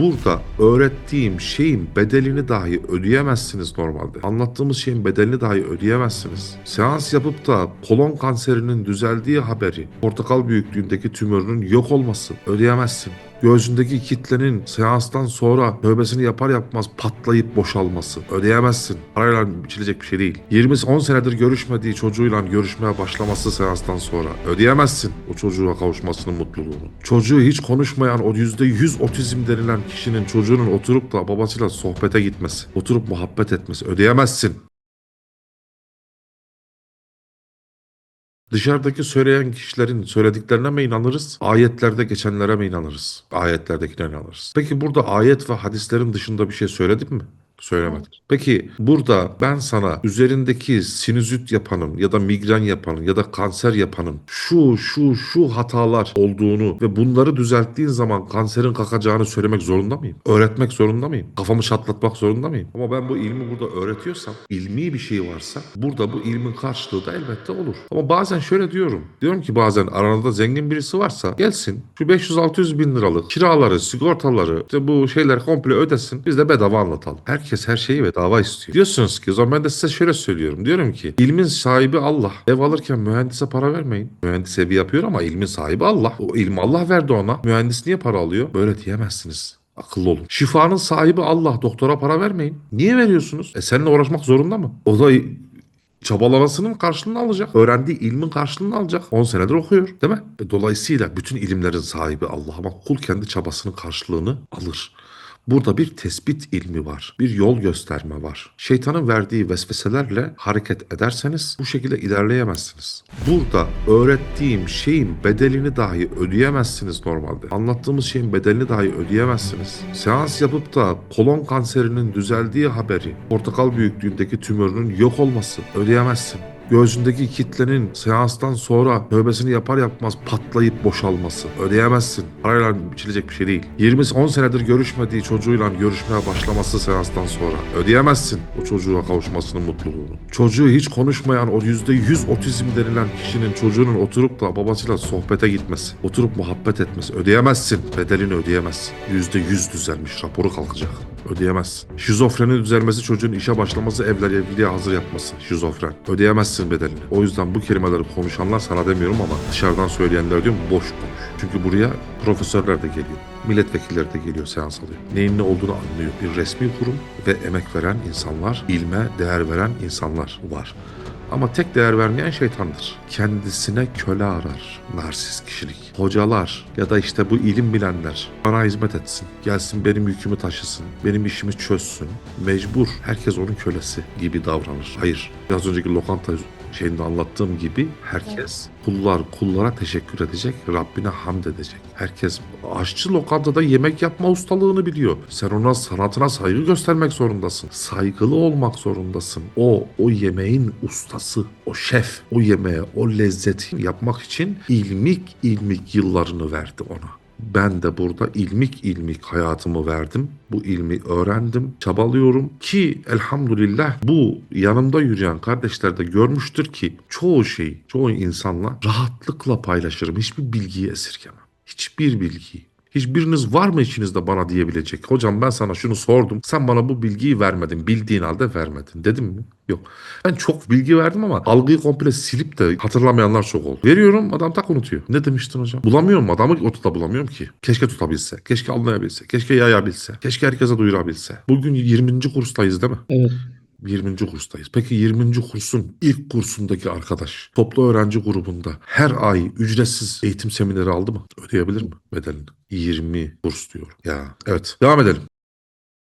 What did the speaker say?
Burada öğrettiğim şeyin bedelini dahi ödeyemezsiniz normalde. Anlattığımız şeyin bedelini dahi ödeyemezsiniz. Seans yapıp da kolon kanserinin düzeldiği haberi, portakal büyüklüğündeki tümörünün yok olması ödeyemezsin. Göğsündeki kitlenin seanstan sonra tövbesini yapar yapmaz patlayıp boşalması. Ödeyemezsin. Parayla biçilecek bir şey değil. 20-10 senedir görüşmediği çocuğuyla görüşmeye başlaması seanstan sonra. Ödeyemezsin o çocuğa kavuşmasının mutluluğunu. Çocuğu hiç konuşmayan o %100 otizm denilen kişinin çocuğunun oturup da babasıyla sohbete gitmesi, oturup muhabbet etmesi. Ödeyemezsin. Dışarıdaki söyleyen kişilerin söylediklerine mi inanırız? Ayetlerde geçenlere mi inanırız? Ayetlerdekine inanırız. Peki burada ayet ve hadislerin dışında bir şey söyledim mi? Söylemedim. Peki burada ben sana üzerindeki sinüzit yapanın ya da migren yapanın ya da kanser yapanın şu şu şu hatalar olduğunu ve bunları düzelttiğin zaman kanserin kalkacağını söylemek zorunda mıyım? Öğretmek zorunda mıyım? Kafamı çatlatmak zorunda mıyım? Ama ben bu ilmi burada öğretiyorsam, ilmi bir şey varsa burada bu ilmin karşılığı da elbette olur. Ama bazen şöyle diyorum. Diyorum ki bazen aranızda zengin birisi varsa gelsin şu 500-600 bin liralık kiraları, sigortaları, işte bu şeyler komple ödesin. Biz de bedava anlatalım. Herkes her şeyi bedava istiyor. Diyorsunuz ki o zaman ben de size şöyle söylüyorum. Diyorum ki ilmin sahibi Allah. Ev alırken mühendise para vermeyin. Mühendis evi yapıyor ama ilmin sahibi Allah. O ilmi Allah verdi ona. Mühendis niye para alıyor? Böyle diyemezsiniz. Akıllı olun. Şifanın sahibi Allah. Doktora para vermeyin. Niye veriyorsunuz? E seninle uğraşmak zorunda mı? O da çabalamasının karşılığını alacak. Öğrendiği ilmin karşılığını alacak. 10 senedir okuyor değil mi? E, dolayısıyla bütün ilimlerin sahibi Allah ama kul kendi çabasının karşılığını alır. Burada bir tespit ilmi var. Bir yol gösterme var. Şeytanın verdiği vesveselerle hareket ederseniz bu şekilde ilerleyemezsiniz. Burada öğrettiğim şeyin bedelini dahi ödeyemezsiniz normalde. Anlattığımız şeyin bedelini dahi ödeyemezsiniz. Seans yapıp da kolon kanserinin düzeldiği haberi, portakal büyüklüğündeki tümörünün yok olması ödeyemezsin. Göğsündeki kitlenin seanstan sonra tövbesini yapar yapmaz patlayıp boşalması. Ödeyemezsin. Parayla biçilecek bir şey değil. 20-10 senedir görüşmediği çocuğuyla görüşmeye başlaması seanstan sonra. Ödeyemezsin o çocuğa kavuşmasının mutluluğunu. Çocuğu hiç konuşmayan o %100 otizm denilen kişinin çocuğunun oturup da babasıyla sohbete gitmesi, oturup muhabbet etmesi. Ödeyemezsin. Bedelini ödeyemezsin. %100 düzelmiş. Raporu kalkacak. Ödeyemezsin. Şizofrenin düzelmesi çocuğun işe başlaması, evler evliliğe hazır yapması. Şizofren. Ödeyemezsin bedelini. O yüzden bu kelimeleri konuşanlar sana demiyorum ama dışarıdan söyleyenler diyorum boş konuş. Çünkü buraya profesörler de geliyor. Milletvekilleri de geliyor seans alıyor. Neyin ne olduğunu anlıyor. Bir resmi kurum ve emek veren insanlar, ilme değer veren insanlar var. Ama tek değer vermeyen şeytandır. Kendisine köle arar. Narsist kişilik. Hocalar ya da işte bu ilim bilenler bana hizmet etsin. Gelsin benim yükümü taşısın. Benim işimi çözsün. Mecbur. Herkes onun kölesi gibi davranır. Hayır. Biraz önceki lokanta şeyinde anlattığım gibi herkes kullar kullara teşekkür edecek, Rabbine hamd edecek. Herkes aşçı lokantada yemek yapma ustalığını biliyor. Sen ona sanatına saygı göstermek zorundasın. Saygılı olmak zorundasın. O, o yemeğin ustası, o şef, o yemeğe, o lezzeti yapmak için ilmik ilmik yıllarını verdi ona. Ben de burada ilmik ilmik hayatımı verdim. Bu ilmi öğrendim, çabalıyorum ki elhamdülillah bu yanımda yürüyen kardeşler de görmüştür ki çoğu şeyi, çoğu insanla rahatlıkla paylaşırım. Hiçbir bilgiyi esirgemem. Hiçbir bilgiyi. Hiçbiriniz var mı içinizde bana diyebilecek? Hocam ben sana şunu sordum. Sen bana bu bilgiyi vermedin. Bildiğin halde vermedin. Dedim mi? Yok. Ben çok bilgi verdim ama algıyı komple silip de hatırlamayanlar çok oldu. Veriyorum adam tak unutuyor. Ne demiştin hocam? Bulamıyorum adamı otuda bulamıyorum ki. Keşke tutabilse. Keşke anlayabilse. Keşke yayabilse. Keşke herkese duyurabilse. Bugün 20. kurstayız değil mi? Evet. 20. kurstayız. Peki 20. kursun ilk kursundaki arkadaş toplu öğrenci grubunda her ay ücretsiz eğitim semineri aldı mı? Ödeyebilir mi bedelini? 20 kurs diyor. Ya evet devam edelim.